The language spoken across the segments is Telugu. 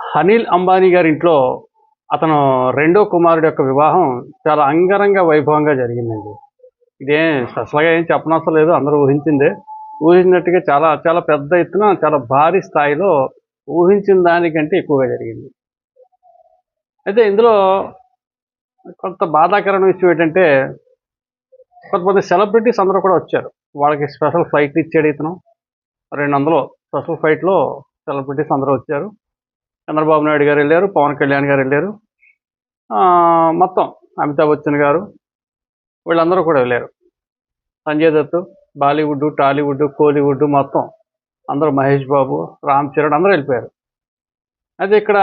అనిల్ అంబానీ గారి ఇంట్లో అతను రెండో కుమారుడు యొక్క వివాహం చాలా అంగరంగ వైభవంగా జరిగిందండి. ఇదే స్పెషల్గా ఏం చెప్పనవసరం లేదు అందరూ ఊహించిందే. ఊహించినట్టుగా చాలా చాలా పెద్ద ఎత్తున చాలా భారీ స్థాయిలో ఊహించిన దానికంటే ఎక్కువగా జరిగింది. అయితే ఇందులో కొంత బాధాకరమైన విషయం ఏంటంటే కొంతమంది సెలబ్రిటీస్ అందరూ కూడా వచ్చారు. వాళ్ళకి స్పెషల్ ఫ్లైట్ ఇచ్చాడు ఇతను. రెండు వందలు స్పెషల్ ఫ్లైట్లో సెలబ్రిటీస్ అందరూ వచ్చారు. చంద్రబాబు నాయుడు గారు వెళ్ళారు పవన్ కళ్యాణ్ గారు వెళ్ళారు. మొత్తం అమితాబ్ బచ్చన్ గారు వీళ్ళందరూ కూడా వెళ్ళారు. సంజయ్ దత్ బాలీవుడ్ టాలీవుడ్ కోలీవుడ్ మొత్తం అందరూ మహేష్ బాబు రామ్ చరణ్ అందరూ వెళ్ళిపోయారు. అయితే ఇక్కడ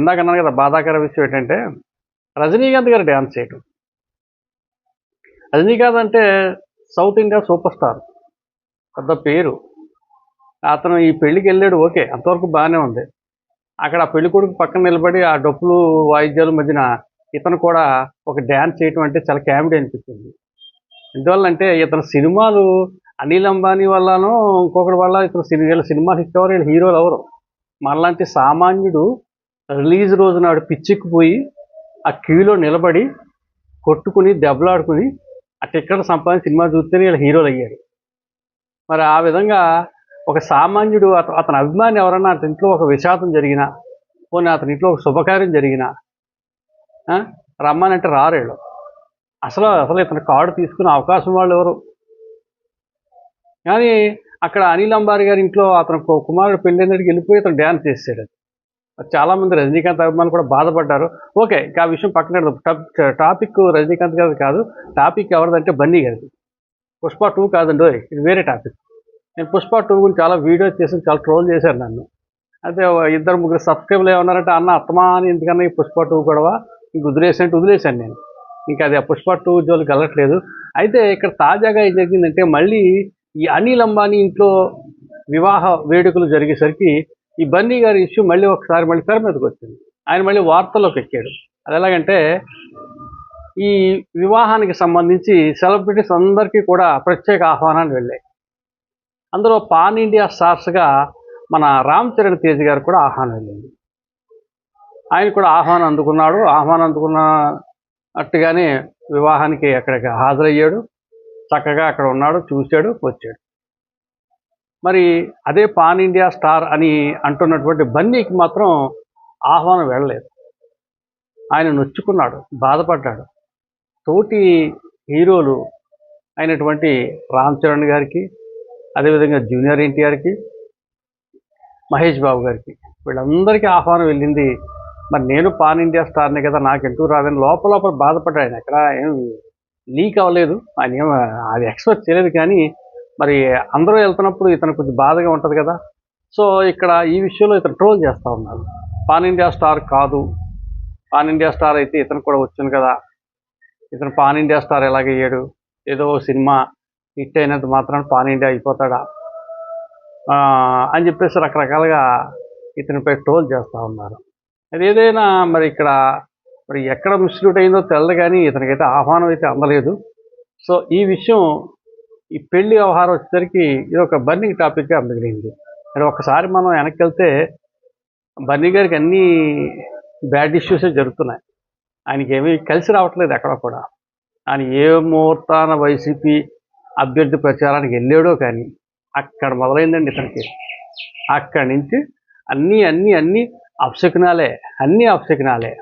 ఇందాక అన్నాను కదా బాధాకర విషయం ఏంటంటే రజనీకాంత్ గారు డ్యాన్స్ చేయడం రజనీకాంత్ అంటే సౌత్ ఇండియా సూపర్ స్టార్. పెద్ద పేరు. అతను ఈ పెళ్ళికి వెళ్ళాడు ఓకే అంతవరకు బాగానే ఉంది. అక్కడ పెళ్ళికొడుకు పెళ్ళి కొడుకు పక్కన నిలబడి ఆ డప్పులు వాయిద్యాల మధ్యన ఇతను కూడా ఒక డ్యాన్స్ చేయటం అంటే చాలా కామెడీ అనిపించింది ఎందువల్ల అంటే ఇతను సినిమాలు అనిల్ అంబానీ వల్లనో ఇంకొకటి వల్ల ఇతను సినిమా సినిమా సినిమాలు హిట్ ఎవరు వీళ్ళ హీరోలు ఎవరు మనలాంటి సామాన్యుడు రిలీజ్ రోజు నాడు పిచ్చెక్కిపోయి ఆ క్యూలో నిలబడి కొట్టుకుని దెబ్బలాడుకుని ఆ టిక్కెట్ సంపాదించి సినిమా చూస్తేనే వీళ్ళ హీరోలు అయ్యారు. మరి ఆ విధంగా ఒక సామాన్యుడు అతను అతని అభిమాని ఎవరన్నా అతని ఇంట్లో ఒక విషాదం జరిగినా పోనీ అతని ఇంట్లో ఒక శుభకార్యం జరిగినా రమ్మనంటే రారేళ్ళు. అసలు అసలు ఇతని కార్డు తీసుకునే అవకాశం వాళ్ళు ఎవరు? కానీ అక్కడ అనిల్ అంబారి గారి ఇంట్లో అతను కుమారుడు పెళ్ళైనడికి వెళ్ళిపోయి అతను డ్యాన్స్ చేసాడు చాలా మంది రజనీకాంత్ అభిమానులు కూడా బాధపడ్డారు. ఓకే ఇంకా ఆ విషయం పక్కన టాప్- టాపిక్ రజనీకాంత్ గారి కాదు. టాపిక్ ఎవరిదంటే బన్నీ గారిది. పుష్ప టూ కాదండి ఓయ్, ఇది వేరే టాపిక్. నేను పుష్ప టూ గురించి చాలా వీడియోస్ చేసి చాలా ట్రోల్ చేశారు నన్ను. అయితే ఇద్దరు ముగ్గురు సబ్స్క్రైబర్లు ఏమన్నారంటే అన్న అత్తమా అని ఎందుకన్నా ఈ పుష్ప టూ గొడవ? ఇంక వదిలేసినట్టు వదిలేశాను నేను. ఇంకా అది ఆ పుష్ప టూ జోలికి వెళ్ళట్లేదు. అయితే ఇక్కడ తాజాగా ఏం జరిగిందంటే మళ్ళీ ఈ అనిల్ అంబానీ ఇంట్లో వివాహ వేడుకలు జరిగేసరికి ఈ బన్నీ గారి ఇష్యూ మళ్ళీ ఒకసారి మళ్ళీ తెర మీదకి వచ్చింది. ఆయన మళ్ళీ వార్తల్లోకి ఎక్కాడు. అది ఎలాగంటే ఈ వివాహానికి సంబంధించి సెలబ్రిటీస్ అందరికీ కూడా ప్రత్యేక ఆహ్వానాలు వెళ్ళాయి. అందులో పాన్ ఇండియా స్టార్స్గా మన రామ్ చరణ్ తేజ్ గారు కూడా ఆహ్వానం వెళ్ళింది. ఆయన కూడా ఆహ్వానం అందుకున్నాడు. ఆహ్వానం అందుకున్నట్టుగానే వివాహానికి అక్కడికి హాజరయ్యాడు. చక్కగా అక్కడ ఉన్నాడు చూశాడు వచ్చాడు. మరి అదే పాన్ ఇండియా స్టార్ అని అంటున్నటువంటి బన్నీకి మాత్రం ఆహ్వానం వెళ్ళలేదు. ఆయన నొచ్చుకున్నాడు బాధపడ్డాడు. తోటి హీరోలు అయినటువంటి రామ్ చరణ్ గారికి అదేవిధంగా జూనియర్ ఎన్టీఆర్కి మహేష్ బాబు గారికి. వీళ్ళందరికీ ఆహ్వానం వెళ్ళింది మరి నేను పాన్ ఇండియా స్టార్నే కదా నాకు ఎందుకు రాదని. లోపల లోపల బాధపడ్డాడు ఆయన. ఎక్కడ ఏం లీక్ అవ్వలేదు. ఆయన ఏం అది ఎక్స్పెక్ట్ చేయలేదు కానీ మరి అందరూ వెళ్తున్నప్పుడు ఇతను కొంచెం బాధగా ఉంటుంది కదా. సో ఇక్కడ ఈ విషయంలో ఇతను ట్రోల్ చేస్తూ ఉన్నారు పాన్ ఇండియా స్టార్ కాదు. పాన్ ఇండియా స్టార్ అయితే ఇతను కూడా వచ్చాను కదా. ఇతను పాన్ ఇండియా స్టార్ ఎలాగయ్యాడు? ఏదో సినిమా హిట్ అయినంత మాత్రం పాన్ ఇండియా అయిపోతాడా? అని చెప్పేసి రకరకాలుగా ఇతనిపై ట్రోల్ చేస్తూ ఉన్నారు. అది ఏదైనా మరి ఇక్కడ మరి ఎక్కడ మిస్క్యూట్ అయిందో తెలదు కానీ ఇతనికైతే ఆహ్వానం అయితే అందలేదు. సో ఈ విషయం ఈ పెళ్ళి వ్యవహారం వచ్చేసరికి ఇది ఒక బర్నింగ్ టాపిక్గా మిగిలింది మరి ఒకసారి మనం వెనక్కి వెళ్తే బర్నీ గారికి అన్ని బ్యాడ్ ఇష్యూసే జరుగుతున్నాయి. ఆయనకి ఏమీ కలిసి రావట్లేదు ఎక్కడ కూడా. ఆయన ఏ ముహూర్తాన వైసీపీ అభ్యర్థి ప్రచారానికి వెళ్ళాడో కానీ అక్కడ మొదలైందండి ఇతనికి. అక్కడి నుంచి అన్నీ అన్నీ అన్నీ అప్సకనాలే అన్నీ అప్సకనాలే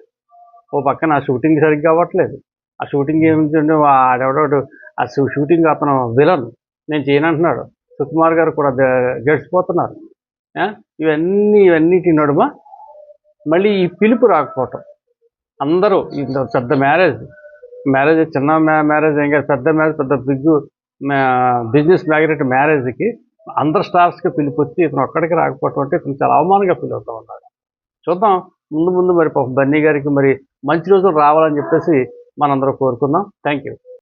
ఓ పక్కన ఆ షూటింగ్ సరిగ్గా అవ్వట్లేదు. ఆ షూటింగ్ ఏమిటంటే ఆడెవడోడు ఆ షూటింగ్ అతను విలన్ నేను చేయనంటున్నాడు. సుకుమార్ గారు కూడా గడిచిపోతున్నారు ఇవన్నీ ఇవన్నిటి నడుమ మళ్ళీ ఈ పిలుపు రాకపోవటం. అందరూ ఇంత పెద్ద మ్యారేజ్. మ్యారేజ్ చిన్న మ్యారేజ్ ఏం కాదు పెద్ద మ్యారేజ్ పెద్ద బిగ్ బిజినెస్ మ్యాగ్నెట్ మ్యారేజ్కి అందరు స్టార్స్కి పిలిపి వచ్చి ఇతను ఒక్కడికి రాకపోవటం అంటే ఇతను చాలా అవమానంగా ఫీల్ అవుతూ ఉన్నాడు. చూద్దాం ముందు ముందు మరి పాప బన్నీ గారికి మరి మంచి రోజులు రావాలని చెప్పేసి మనందరూ కోరుకుందాం. Thank you